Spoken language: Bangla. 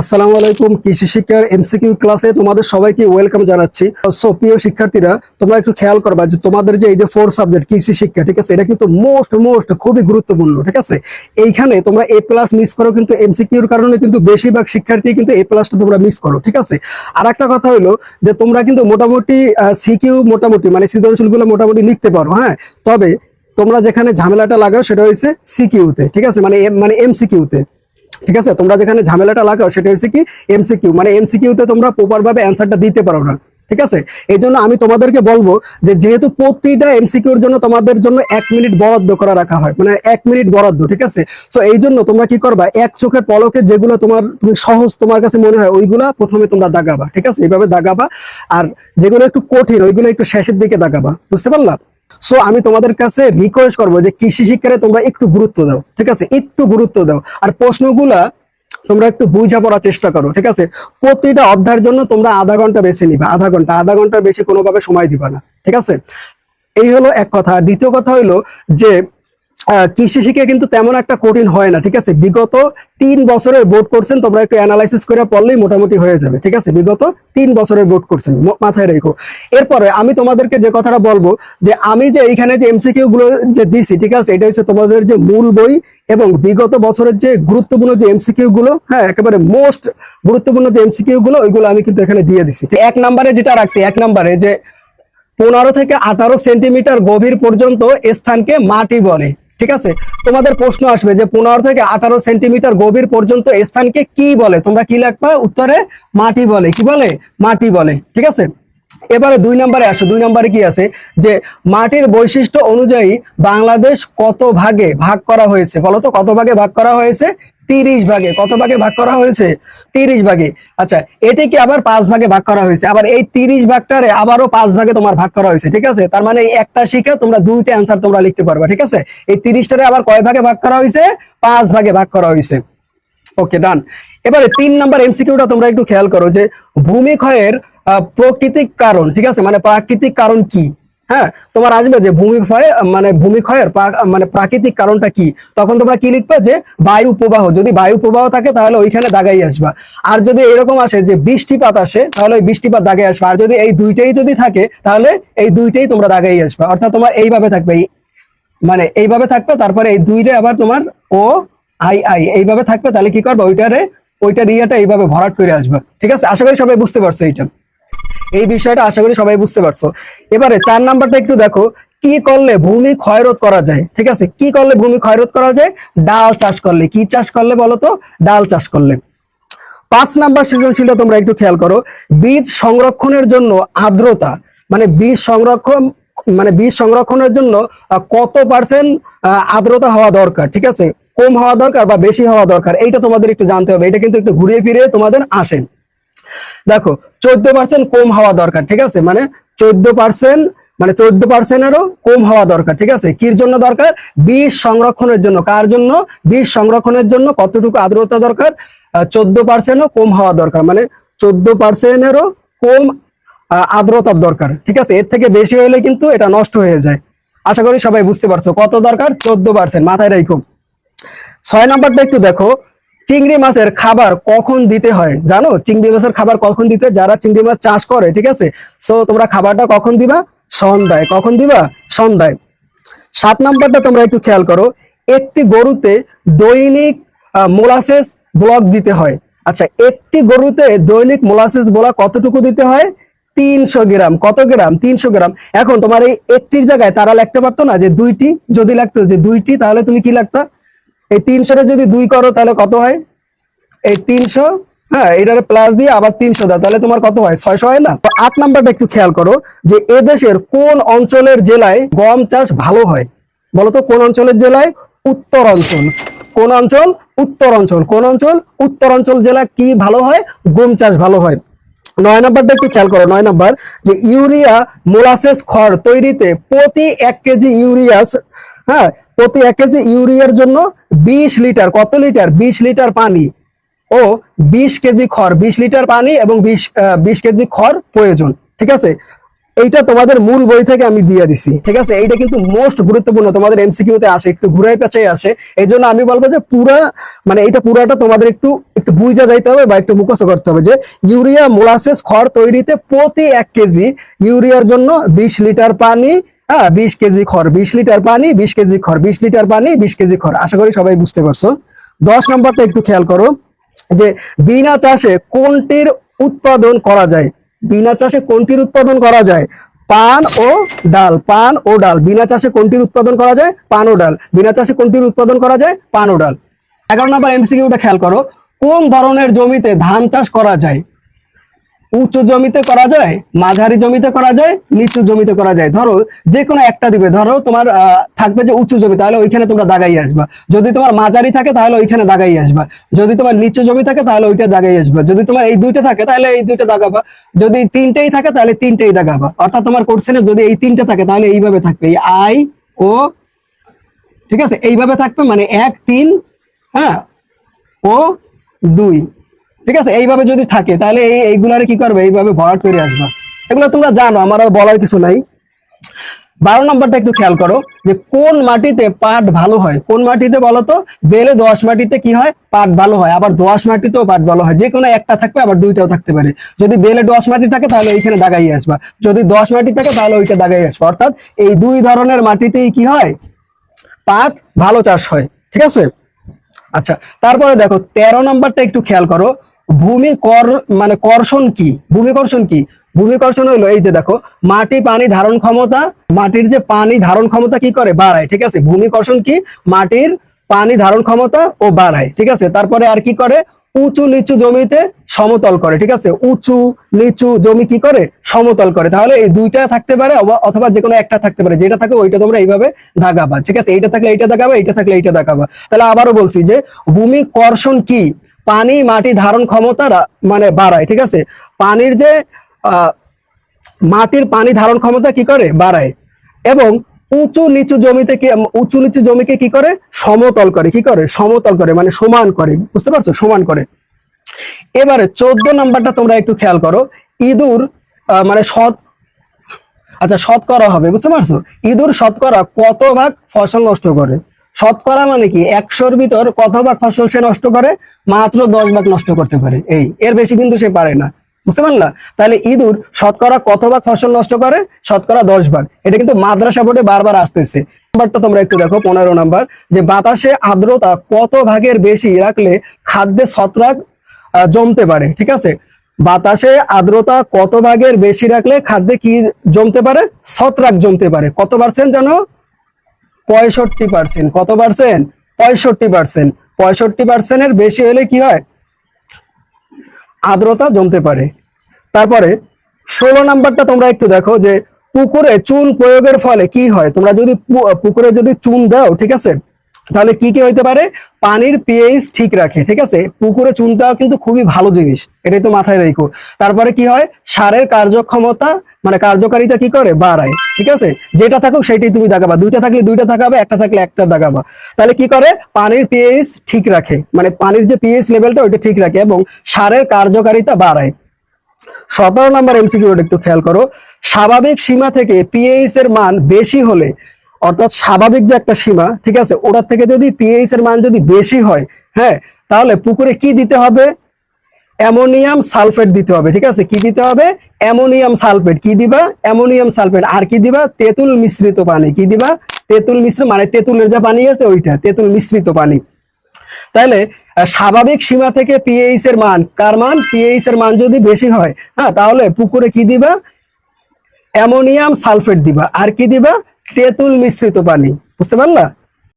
আসসালামু আলাইকুম, কৃষি শিক্ষার এমসিকিউ ক্লাসে তোমাদের সবাইকে ওয়েলকাম জানাচ্ছি। সো প্রিয় শিক্ষার্থীরা, তোমরা একটু খেয়াল করবা যে তোমাদের যে এই যে ফোর সাবজেক্ট কৃষি শিক্ষা, ঠিক আছে? এটা কিন্তু মোস্ট মোস্ট খুবই গুরুত্বপূর্ণ, ঠিক আছে? এইখানে তোমরা এ প্লাস মিস করো, কিন্তু এমসিকিউর কারণে কিন্তু বেশিরভাগ শিক্ষার্থী কিন্তু এ প্লাসটা তোমরা মিস করো, ঠিক আছে? আর একটা কথা হলো যে তোমরা কিন্তু মোটামুটি সিকিউ মোটামুটি মানে সৃজনশীলগুলো মোটামুটি লিখতে পারো হ্যাঁ? তবে তোমরা যেখানে ঝামেলাটা লাগাও, সেটা হচ্ছে সিকিউতে ঠিক আছে? মানে মানে এমসিকিউতে ঠিক আছে? তোমরা যেখানে ঝামেলাটা লাগাও, সেটা হচ্ছে কি এমসিকিউ মানে এমসিকিউতে তোমরা প্রপার ভাবে অ্যান্সারটা দিতে পারো না। ঠিক আছে? এই জন্য আমি তোমাদেরকে বলব যে, যেহেতু প্রতিটা এমসিকিউর জন্য তোমাদের জন্য এক মিনিট বরাদ্দ করা রাখা হয় মানে এক মিনিট বরাদ্দ, ঠিক আছে? তো এই জন্য তোমরা কি করবা? এক চোখের পলকে যেগুলো তোমার, তুমি সহজ তোমার কাছে মনে হয়, ওইগুলা প্রথমে তোমরা দাগাবা, ঠিক আছে? এইভাবে দাগাবা, আর যেগুলো একটু কঠিন, ওইগুলো একটু শেষের দিকে দাগাবা, বুঝতে পারলা? সো আমি তোমাদের কাছে রিকোয়েস্ট করব যে কৃষি শিক্ষারে তোমরা একটু গুরুত্ব দাও, ঠিক আছে? একটু গুরুত্ব দাও। আর প্রশ্নগুলা তোমরা একটু বুঝা পড়ার চেষ্টা করো, ঠিক আছে? প্রতিটা অধ্যায়ের জন্য তোমরা আধা ঘণ্টা বেশি নিবা, আধা ঘণ্টা। আধা ঘণ্টার বেশি কোনোভাবে সময় দিবা না, ঠিক আছে? এই হলো এক কথা। দ্বিতীয় কথা হলো যে কৃষি শিক্ষা কিন্তু তেমন একটা কঠিন হয় না, ঠিক আছে? বিগত তিন বছরের বোর্ড করছেন, তোমরা একটু অ্যানালাইসিস করে পড়লেই মোটামুটি হয়ে যাবে, ঠিক আছে? বিগত তিন বছরের বোর্ড করছেন মাথায় রেখো। এরপরে আমি তোমাদেরকে যে কথাটা বলব, যে আমি যে এইখানে যে এমসিকিউ গুলো যে দিছি, ঠিক আছে? এটা হচ্ছে তোমাদের যে মূল বই এবং বিগত বছরের যে গুরুত্বপূর্ণ যে এমসিকিউ গুলো হ্যাঁ একেবারে মোস্ট গুরুত্বপূর্ণ যে এমসিকিউ গুলো, ওইগুলো আমি কিন্তু এখানে দিয়ে দিছি। এক নম্বরে যেটা রাখছি, এক নম্বরে যে পনেরো থেকে আঠারো সেন্টিমিটার গভীর পর্যন্ত স্থানকে মাটি বলে। ঠিক আছে? তোমাদের প্রশ্ন আসবে যে পনেরো থেকে আঠারো সেন্টিমিটার গভীর পর্যন্ত স্থানকে কি বলে? তোমরা কি লাগবা উত্তরে মাটি বলে। কি বলে? মাটি বলে। ঠিক আছে? এবারে দুই নম্বরে আসো। দুই নম্বরে কি আছে? যে মাটির বৈশিষ্ট্য অনুযায়ী বাংলাদেশ কত ভাগে ভাগ করা হয়েছে? বলতো কত ভাগে ভাগ করা হয়েছে? তিরিশ ভাগে। কত ভাগে ভাগ করা হয়েছে? তিরিশ ভাগে। আচ্ছা এটিকে আবার পাঁচ ভাগে ভাগ করা হয়েছে? আবার এই তিরিশ ভাগটারে আবারও পাঁচ ভাগে তোমার ভাগ করা হয়েছে, ঠিক আছে? তার মানে একটা শিখে তোমরা দুইটা অ্যান্সার তোমরা লিখতে পারবে, ঠিক আছে? এই তিরিশটারে আবার কয় ভাগে ভাগ করা হয়েছে? পাঁচ ভাগে ভাগ করা হয়েছে। ওকে ডান এবারে তিন নাম্বার এমসিকিউটা তোমরা একটু খেয়াল করো যে ভূমিক্ষয়ের প্রাকৃতিক কারণ, ঠিক আছে? মানে প্রাকৃতিক কারণ কি? হ্যাঁ তোমার আসবে যে ভূমিক্ষয় মানে ভূমিক্ষয়ের প্রা- মানে প্রাকৃতিক কারণটা কি? তখন তোমরা কি লিখবে যে বায়ু প্রবাহ, যদি বায়ু প্রবাহ থাকে তাহলে ওইখানে দাগাই আসবা। আর যদি এরকম আসে যে বৃষ্টিপাত আসে, তাহলে ওই বৃষ্টিপাত দাগাই আসবে। আর যদি এই দুইটাই যদি থাকে, তাহলে এই দুইটাই তোমরা দাগাই আসবা। অর্থাৎ তোমার এইভাবে থাকবে। এই- মানে এইভাবে থাকবে, তারপরে এই দুইটা আবার তোমার ও, আই আই, এইভাবে থাকবে, তাহলে কি করবে? ওইটারে, ওইটার ইয়েটা এইভাবে ভরাট করে আসবে। ঠিক আছে? আশা করি সবাই বুঝতে পারছ এইটা। এই বিষয়টা আশা করি সবাই বুঝতে পারছ। এবারে চার নাম্বারটা একটু দেখো, কি করলে ভূমি ক্ষয়রোধ করা যায়? ঠিক আছে? কি করলে ভূমি ক্ষয়রোধ করা যায়? ডাল চাষ করলে। কি চাষ করলে বলো তো? ডাল চাষ করলে। পাঁচ নাম্বার সৃজনশীলটা তোমরা একটু খেয়াল করো। বীজ সংরক্ষণের জন্য আর্দ্রতা মানে বীজ সংরক্ষণ মানে বীজ সংরক্ষণের জন্য কত পার্সেন্ট আর্দ্রতা হওয়া দরকার? ঠিক আছে? কম হওয়া দরকার বা বেশি হওয়া দরকার? এইটা তোমাদের একটু জানতে হবে। এটা কিন্তু একটু ঘুরিয়ে ফিরিয়ে তোমাদের আসে। দেখো, চোদ্দ পার্সেন্ট কম হওয়া দরকার, ঠিক আছে? মানে চোদ্দ পার্সেন্ট মানে চোদ্দ পার্সেন্টেরও কম হওয়া দরকার, ঠিক আছে? কির জন্য দরকার? বীজ সংরক্ষণের জন্য। কার জন্য? বীজ সংরক্ষণের জন্য কতটুকু আর্দ্রতা দরকার? চোদ্দ পার্সেন্টও কম হওয়া দরকার মানে চোদ্দ পার্সেন্টেরও কম আর্দ্রতার দরকার, ঠিক আছে? এর থেকে বেশি হলে কিন্তু এটা নষ্ট হয়ে যায়। আশা করি সবাই বুঝতে পারছ। কত দরকার? চোদ্দ পার্সেন্ট মাথায় রাখো। ছয় নাম্বারটা একটু দেখো। চিংড়ি মাছের খাবার কখন দিতে হয়? জানো? চিংড়ি মাছের খাবার কখন দিতে যারা চিংড়ি মাছ চাষ করে, ঠিক আছে? সো তোমরা খাবারটা কখন দিবা? সন্ধ্যায়। কখন দিবা? সন্ধ্যায়। সাত নাম্বারটা তোমরা একটু খেয়াল করো। একটি গরুতে দৈনিক মোলাসেস ব্লক দিতে হয়। আচ্ছা একটি গরুতে দৈনিক মোলাসেস বলা কতটুকু দিতে হয়? তিনশো গ্রাম। কত গ্রাম? তিনশো গ্রাম। এখন তোমার এই একটির জায়গায় তারা লিখতে পারতো না যে দুইটি। যদি লাগতো যে দুইটি, তাহলে তুমি কি লাগতো এই তিনশোটা যদি দুই করো, তাহলে কত হয়? এই তিনশো হ্যাঁ এটার প্লাস দিয়ে আবার তিনশো দাও, তাহলে তোমার কত হয়? ছয়শো হয় না? তো আট নাম্বারটা একটু খেয়াল করো যে এদেশের কোন অঞ্চলের জেলায় গম চাষ ভালো হয়? বলতো কোন অঞ্চলের জেলায়? উত্তর অঞ্চল। কোন অঞ্চল? উত্তর অঞ্চল। কোন অঞ্চল? উত্তর অঞ্চল জেলা কি ভালো হয়? গম চাষ ভালো হয়। নয় নাম্বারটা একটু খেয়াল করো, নয় নাম্বার, যে ইউরিয়া মোলাসেস খড় তৈরিতে প্রতি এক কেজি ইউরিয়া হ্যাঁ প্রতি এক কেজি ইউরিয়ার জন্য বিশ লিটার, কত লিটার? বিশ লিটার পানি। ও, বিশ কেজি খড়, বিশ লিটার পানি এবং বিশ বিশ কেজি খড় প্রয়োজন, ঠিক আছে? এইটা তোমাদের মূল বই থেকে আমি দিয়ে দিছি, ঠিক আছে? এইটা কিন্তু মোস্ট গুরুত্বপূর্ণ, তোমাদের এমসিকিউ তে আসে, একটু ঘুরাই পেঁচাই আসে। এই জন্য আমি বলব যে পুরা মানে এইটা পুরাটা তোমাদের একটু একটু বুঝা যাইতে হবে বা একটু মুখস্থ করতে হবে যে ইউরিয়া মোলাসেস খড় তৈরিতে প্রতি এক কেজি ইউরিয়ার জন্য বিশ লিটার পানি হ্যাঁ বিশ কেজি খড়, বিশ লিটার পানি, বিশ কেজি খড়, বিশ লিটার পানি, বিশ কেজি খড়। আশা করি সবাই বুঝতে পারছ। দশ নম্বরটা একটু খেয়াল করো, যে বিনা চাষে কোনটির উৎপাদন করা যায়? বিনা চাষে কোনটির উৎপাদন করা যায়? পান ও ডাল, পান ও ডাল। বিনা চাষে কোনটির উৎপাদন করা যায়? পান ও ডাল। বিনা চাষে কোনটির উৎপাদন করা যায়? পান ও ডাল। এগারো নম্বর এমসিকিউটা খেয়াল করো। কোন ধরনের জমিতে ধান চাষ করা যায়? উঁচু জমিতে করা যায়, মাঝারি জমিতে করা যায়, নিচু জমিতে করা যায়। ধরো যে কোনো একটা দিবে। ধরো, তোমার থাকবে যে উঁচু জমি, তাহলে ওইখানে তোমরা দাগাই আসবা। যদি তোমার মাঝারি থাকে, তাহলে ওইখানে দাগাই আসবা। যদি তোমার নিচু জমি থাকে, তাহলে ওইটা দাগাই আসবা। যদি তোমার এই দুইটা থাকে, তাহলে এই দুইটা দাগাবা। যদি তিনটেই থাকে, তাহলে তিনটেই দাগাবা। অর্থাৎ তোমার কোর্সেনে যদি এই তিনটে থাকে, তাহলে এইভাবে থাকবে। এই আই, ও, ঠিক আছে? এইভাবে থাকবে মানে এক, তিন হ্যাঁ ও, দুই। ঠিক আছে? এইভাবে যদি থাকে, তাহলে এই এইগুলারে কি করবে? এইভাবে ভরাট করে আসবা। এগুলো তোমরা জানো, আমার আর বলার কিছু নাই। বারো নম্বরটা একটু খেয়াল করো, যে কোন মাটিতে পাট ভালো হয়? কোন মাটিতে বলো তো? বেলে দোয়াশ মাটিতে কি হয়? পাট ভালো হয়। আবার দোয়াশ মাটিতেও পাট ভালো হয়। যে কোনো একটা থাকবে, আবার দুইটাও থাকতে পারে। যদি বেলে দোয়াশ মাটি থাকে, তাহলে ওইখানে দাগাই আসবা। যদি দোয়াশ মাটি থাকে, তাহলে ওইটা দাগাই আসবা। অর্থাৎ এই দুই ধরনের মাটিতেই কি হয়? পাট ভালো চাষ হয়। ঠিক আছে? আচ্ছা তারপরে দেখো, তেরো নম্বরটা একটু খেয়াল করো। ভূমি কর মানে কর্ষণ কি? ভূমিকর্ষণ কি? ভূমিকর্ষণ হলো এই যে দেখো, মাটি পানি ধারণ ক্ষমতা, মাটির যে পানি ধারণ ক্ষমতা কি করে? বাড়ায়, ঠিক আছে? ভূমিকর্ষণ কি? মাটির পানি ধারণ ক্ষমতা ও বাড়ায়, ঠিক আছে? তারপরে আর কি করে? উঁচু নিচু জমিতে সমতল করে, ঠিক আছে? উঁচু নিচু জমি কি করে? সমতল করে। তাহলে এই দুইটা থাকতে পারে অথবা যে কোনো একটা থাকতে পারে। যেটা থাকে ওইটা তোমরা এইভাবে দাগাবা, ঠিক আছে? এইটা থাকলে এইটা দাগাবা, এইটা থাকলে এইটা দাগাবা। তাহলে আবারও বলছি যে ভূমি কর্ষণ কি? পানি, মাটি ধারণ ক্ষমতা মানে বাড়ায়, ঠিক আছে? পানির যে মাটির পানি ধারণ ক্ষমতা কি করে? বাড়ায়। এবং উঁচু নিচু জমিতে কি উঁচু নিচু জমিকে কি করে? সমতল করে। কি করে? সমতল করে মানে সমান করে। বুঝতে পারছ? সমান করে। এবারে চোদ্দ নাম্বারটা তোমরা একটু খেয়াল করো। ইঁদুর মানে শত আচ্ছা শতকরা হবে, বুঝতে পারছ? ইঁদুর শতকরা কত ভাগ ফসল নষ্ট করে? শতকরা মানে কি? একশোর ভিতর কত ভাগ ফসল সে নষ্ট করে? মাত্র দশ ভাগ নষ্ট করতে পারে। এই, এর বেশি কিন্তু সে পারে না। বুঝতে পারলা তাহলে ইঁদুর শতকরা কত ভাগ ফসল নষ্ট করে? শতকরা দশ ভাগ। এটা কিন্তু মাদ্রাসা বোর্ডে বারবার আসতেছে। নাম্বারটা তোমরা একটু দেখো, পনেরো নাম্বার, যে বাতাসে আর্দ্রতা কত ভাগের বেশি রাখলে খাদ্যে ছত্রাক জমতে পারে, ঠিক আছে? বাতাসে আর্দ্রতা কত ভাগের বেশি রাখলে খাদ্যে কি জমতে পারে? ছত্রাক জমতে পারে। কত পার্সেন্ট জানো? পঁয়ষট্টি পার্সেন্ট কত পার্সেন্ট পঁয়ষট্টি পার্সেন্ট পঁয়ষট্টি পার্সেন্টের বেশি হলে কি হয়? আর্দ্রতা জমতে পারে। তারপরে ষোলো নাম্বারটা তোমরা একটু দেখো যে পুকুরে চুন প্রয়োগের ফলে কি হয়? তোমরা যদি পুকুরে যদি চুন দাও, ঠিক আছে? তাহলে কি কি হইতে পারে? পানির পিএইচ ঠিক রাখে, ঠিক আছে? পুকুরে চুনটাও কিন্তু খুবই ভালো জিনিস। এটাই তো মাথায় রেখো। তারপরে কি হয়? সারের কার্যক্ষমতা মানে কার্যকারিতা কি করে? বাড়ায়, ঠিক আছে? যেটা থাকুক সেটাই তুমি দেখাবা। দুইটা থাকলে দুইটা দেখাবে একটা থাকলে একটা দেখাবা। তাহলে কি করে? পানির পিএইচ ঠিক রাখে। মানে পানির যে পিএইচ লেভেলটা ওইটা ঠিক রাখে এবং সারের কার্যকারিতা বাড়ায়। সতেরো নম্বর এমসিকিউটা একটু খেয়াল করো। স্বাভাবিক সীমা থেকে পিএইচ এর মান বেশি হলে, অর্থাৎ স্বাভাবিক যে একটা সীমা, ঠিক আছে? ওটার থেকে যদি পিএইচ এর মান যদি বেশি হয় হ্যাঁ? তাহলে পুকুরে কি দিতে হবে? অ্যামোনিয়াম সালফেট দিতে হবে, ঠিক আছে? কি দিতে হবে? Ammonium sulphate. কি দিবা? Ammonium sulphate. আর কি দিবা? তেঁতুল মিশ্রিত পানি। কি দিবা? তেঁতুল মিশ্র মানে তেঁতুলের যে পানি আছে ওইটা, তেঁতুল মিশ্রিত পানি। তাহলে স্বাভাবিক সীমা থেকে পিএইচ এর মান, কার মান? পিএইচ এর মান যদি বেশি হয় হ্যাঁ তাহলে পুকুরে কি দিবা? অ্যামোনিয়াম সালফেট দিবা। আর কি দিবা? তেঁতুল মিশ্রিত পানি। বুঝতে পারলা?